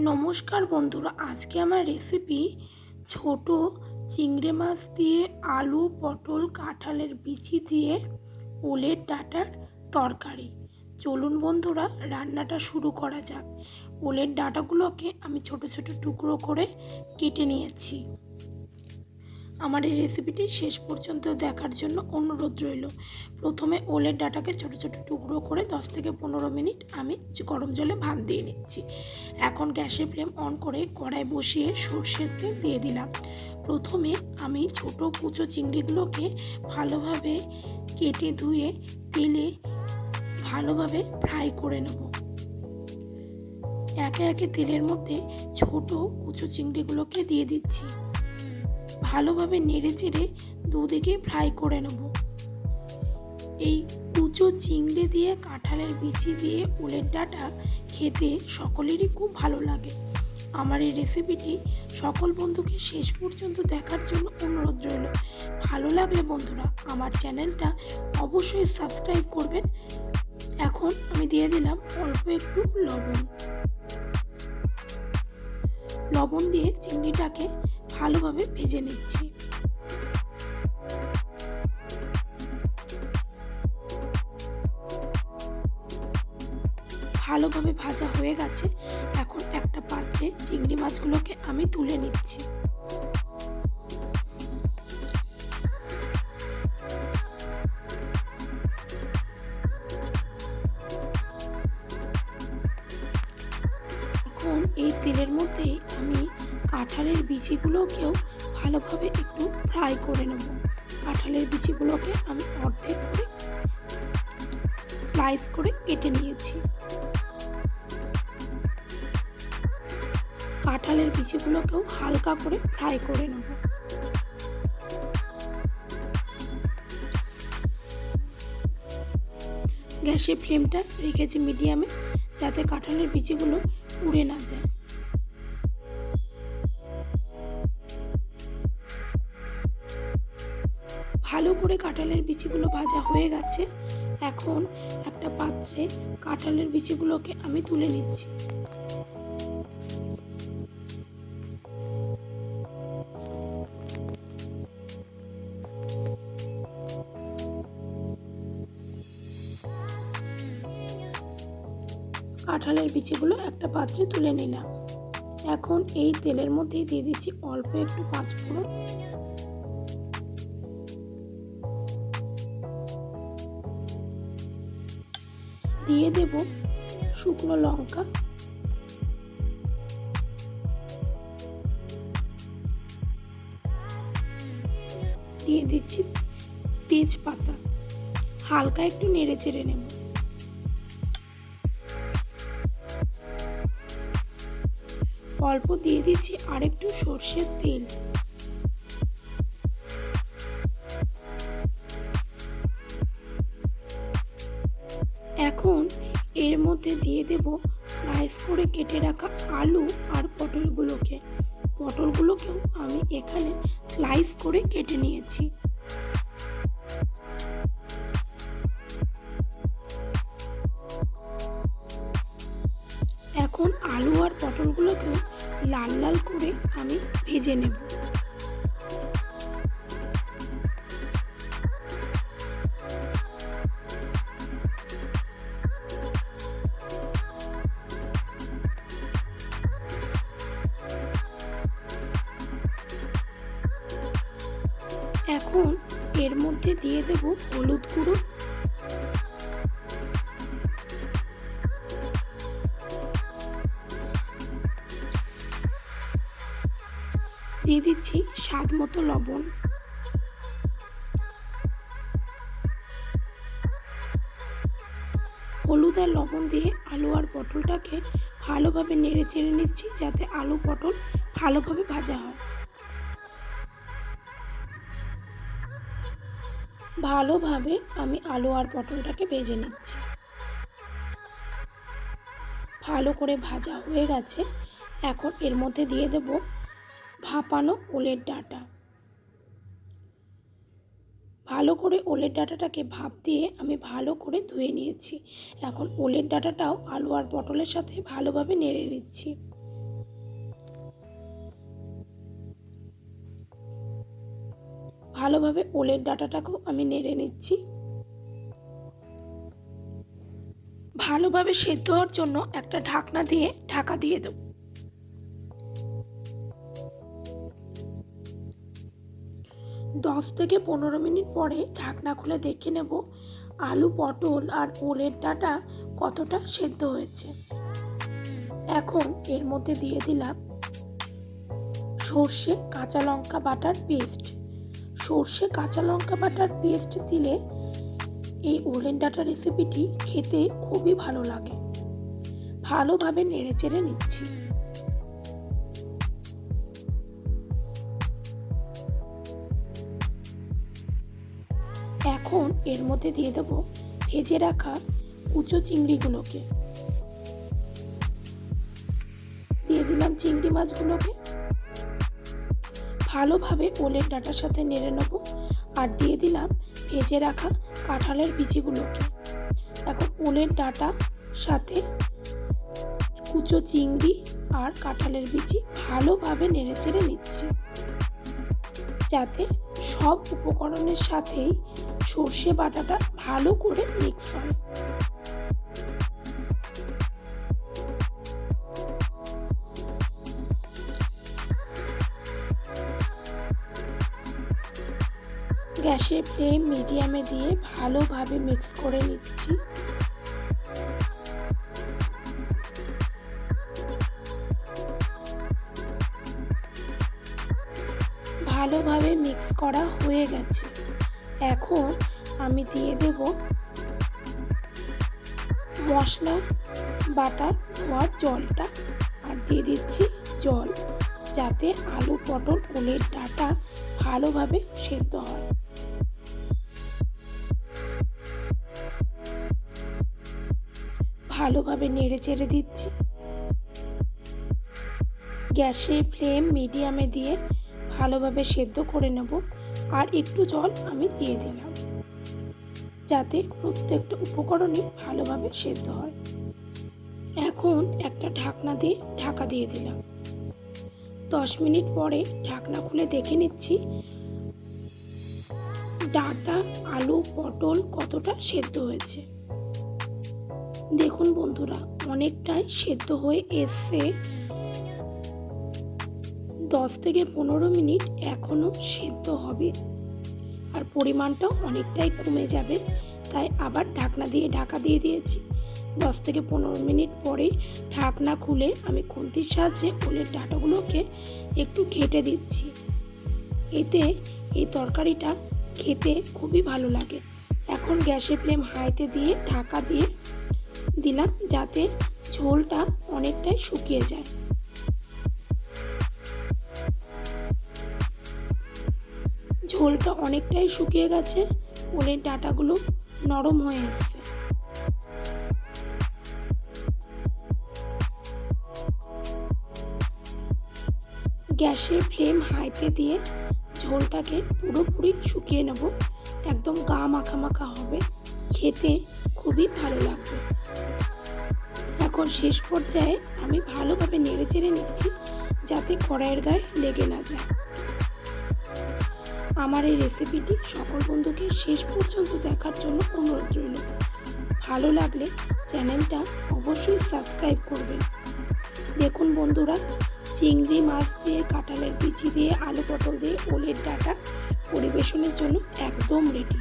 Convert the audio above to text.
নমস্কার বন্ধুরা, আজকে আমার রেসিপি ছোট চিংড়ে মাছ দিয়ে আলু, পটল, কাঁঠালের বিচি দিয়ে ওলের ডাটার তরকারি। চলুন বন্ধুরা, রান্নাটা শুরু করা যাক। ওলের ডাটাগুলোকে আমি ছোট ছোট টুকরো করে কেটে নিয়েছি। আমার এই রেসিপিটি শেষ পর্যন্ত দেখার জন্য অনুরোধ রইল। প্রথমে ওলের ডাটাকে ছোট ছোট টুকরো করে 10 থেকে পনেরো মিনিট আমি গরম জলে ভাপ দিয়ে নিচ্ছি। এখন গ্যাসের ফ্লেম অন করে কড়াই বসিয়ে সর্ষের তেল দিয়ে দিলাম। প্রথমে আমি ছোট কুচো চিংড়িগুলোকে ভালোভাবে কেটে ধুয়ে তেলে ভালোভাবে ফ্রাই করে নেব। একে একে তেলের মধ্যে ছোট কুচো চিংড়িগুলোকে দিয়ে দিচ্ছি। ভালোভাবে নেড়ে চেড়ে দুদিকে ফ্রাই করে নেব। এই কুচো চিংড়ি দিয়ে, কাঁঠালের বিচি দিয়ে, উলের ডাঁটা খেতে সকলেরই খুব ভালো লাগে। আমার এই রেসিপিটি সকল বন্ধুকে শেষ পর্যন্ত দেখার জন্য অনুরোধ রইল। ভালো লাগলে বন্ধুরা আমার চ্যানেলটা অবশ্যই সাবস্ক্রাইব করবেন। এখন আমি দিয়ে দিলাম অল্প একটু লবণ। লবণ দিয়ে চিংড়িটাকে ভালোভাবে ভেজে নিচ্ছি। ভালোভাবে ভাজা হয়ে গেছে। এখন একটা পাত্রে চিংড়ি মাছগুলোকে আমি তুলে নিচ্ছি। এখন এই তেলের মধ্যেই আমি কাঁঠালের বিচিগুলোকেও ভালোভাবে একটু ফ্রাই করে নেব। কাঁঠালের বিচিগুলোকে আমি অর্ধেক করে স্লাইস করে কেটে নিয়েছি। কাঁঠালের বিচিগুলোকেও হালকা করে ফ্রাই করে নেব। গ্যাসের ফ্লেমটা রেখেছি মিডিয়ামে, যাতে কাঁঠালের বিচিগুলো উড়ে না যায়। ভালো করে কাঁঠালের বিচিগুলো ভাজা হয়ে গেছে। এখন একটা পাত্রে কাঁঠালের বিচিগুলোকে আমি তুলে নিচ্ছি। কাঁঠালের বিচিগুলো একটা পাত্রে তুলে নিলাম। এখন এই তেলের মধ্যেই দিয়ে দিচ্ছি অল্প একটু পাঁচ দিয়ে দেব শুকনো লঙ্কা। দিয়ে দিচ্ছি তেজপাতা। হালকা একটু নেড়ে চেড়ে নেব। অল্প দিয়ে দিচ্ছি আরেকটু সর্ষের তেল। এখন এর মধ্যে দিয়ে দেব স্লাইস করে কেটে রাখা আলু আর পটলগুলোকে। পটলগুলোকেও আমি এখানে স্লাইস করে কেটে নিয়েছি। এখন আলু আর পটলগুলোকেও লাল লাল করে আমি ভেজে নেব। এখন এর মধ্যে দিয়ে দেব হলুদ গুঁড়ো। দিয়ে দিচ্ছি স্বাদ মতো লবণ। হলুদ আর লবণ দিয়ে আলু আর পটলটাকে ভালোভাবে নেড়ে চেড়ে নিচ্ছি যাতে আলু পটল ভালোভাবে ভাজা হয়। ভালোভাবে আমি আলু আর পটলটাকে ভেজে নিচ্ছি। ভালো করে ভাজা হয়ে গেছে। এখন এর মধ্যে দিয়ে দেব ভাপানো ওলের ডাটা। ভালো করে ওলের ডাটাটাকে ভাপ দিয়ে আমি ভালো করে ধুয়ে নিয়েছি। এখন ওলের ডাটাটাও আলু আর পটলের সাথে ভালোভাবে নেড়ে নিচ্ছি। ভালোভাবে ওলের ডাটাটাকেও আমি নেড়ে নিচ্ছি। ভালোভাবে সেদ্ধ হওয়ার জন্য একটা ঢাকনা দিয়ে ঢাকা দিয়ে দেব। দশ থেকে পনেরো মিনিট পরে ঢাকনা খুলে দেখে নেব আলু, পটল আর ওলের ডাটা কতটা সেদ্ধ হয়েছে। এখন এর মধ্যে দিয়ে দিলাম সর্ষে, কাঁচা লঙ্কা বাটার পেস্ট। সর্ষে, কাঁচা লঙ্কা বাটার পেস্ট দিলে এই ওলেন ডাটা রেসিপিটি খেতে খুবই ভালো লাগে। ভালোভাবে নেড়ে চেড়ে নিচ্ছি। এখন এর মধ্যে দিয়ে দেবো ভেজে রাখা কুচো চিংড়িগুলোকে। দিয়ে দিলাম চিংড়ি মাছগুলোকে। ভালোভাবে ওলের ডাটার সাথে নেড়ে নেব আর দিয়ে দিলাম ভেজে রাখা কাঁঠালের বিচিগুলোকে এখন ওলের ডাটা সাথে কুচো চিংড়ি আর কাঁঠালের বিচি ভালোভাবে নেড়ে চেড়ে নিচ্ছি। যাতে সব উপকরণের সাথেই সর্ষে বাটাটা ভালো করে মিক্স হয়। গ্যাসের ফ্লেম মিডিয়ামে দিয়ে ভালোভাবে মিক্স করে নিচ্ছি। ভালোভাবে মিক্স করা হয়ে গেছে। এখন আমি দিয়ে দেব মশলা, বাটার হওয়ার জলটা আর দিয়ে দিচ্ছি জল, যাতে আলু পটল, ওলের ডাটা ভালোভাবে সেদ্ধ হয়। ভালোভাবে নেড়ে চেড়ে দিচ্ছি। গ্যাসে ফ্লেম মিডিয়ামে দিয়ে ভালোভাবে সেদ্ধ করে নেব আর একটু জল আমি দিয়ে দিলাম, যাতে প্রত্যেকটা উপকরণই ভালোভাবে সেদ্ধ হয়। এখন একটা ঢাকনা দিয়ে ঢাকা দিয়ে দিলাম। দশ মিনিট পরে ঢাকনা খুলে দেখে নিচ্ছি ডাটা, আলু, পটল কতটা সেদ্ধ হয়েছে। দেখুন বন্ধুরা, অনেকটাই সেদ্ধ হয়ে এসছে। দশ থেকে পনেরো মিনিট এখনও সেদ্ধ হবে। আর পরিমাণটাও অনেকটাই কমে যাবে। তাই আবার ঢাকনা দিয়ে ঢাকা দিয়ে দিয়েছি। দশ থেকে পনেরো মিনিট পরে ঢাকনা খুলে আমি খুন্তির সাহায্যে ওলের ডাটাগুলোকে একটু ঘেটে দিচ্ছি। এতে এই তরকারিটা খেতে খুবই ভালো লাগে। এখন গ্যাসের ফ্লেম হাইতে দিয়ে ঢাকা দিয়ে দিলাম যাতে ঝোলটা অনেকটাই শুকিয়ে যায়। ঝোলটা অনেকটাই শুকিয়ে গেছে ওলের ডাটাগুলো নরম হয়ে এসছে। গ্যাসের ফ্লেম হাইতে দিয়ে ঝোলটাকে পুরোপুরি শুকিয়ে নেব। একদম গা মাখা মাখা হবে, খেতে খুবই ভালো লাগবে। এখন শেষ পর্যায়ে আমি ভালোভাবে নেড়ে চেড়ে নিচ্ছি, যাতে কড়াইয়ের গায়ে লেগে না যায়। আমার এই রেসিপিটি সকল বন্ধুকে শেষ পর্যন্ত দেখার জন্য অনুরোধ রইল। ভালো লাগলে চ্যানেলটা অবশ্যই সাবস্ক্রাইব করবেন। দেখুন বন্ধুরা, চিংড়ি, মাছ দিয়ে, কাঁঠালের বিচি দিয়ে, আলু পটল দিয়ে, ওলের ডাটা পরিবেশনের জন্য একদম রেডি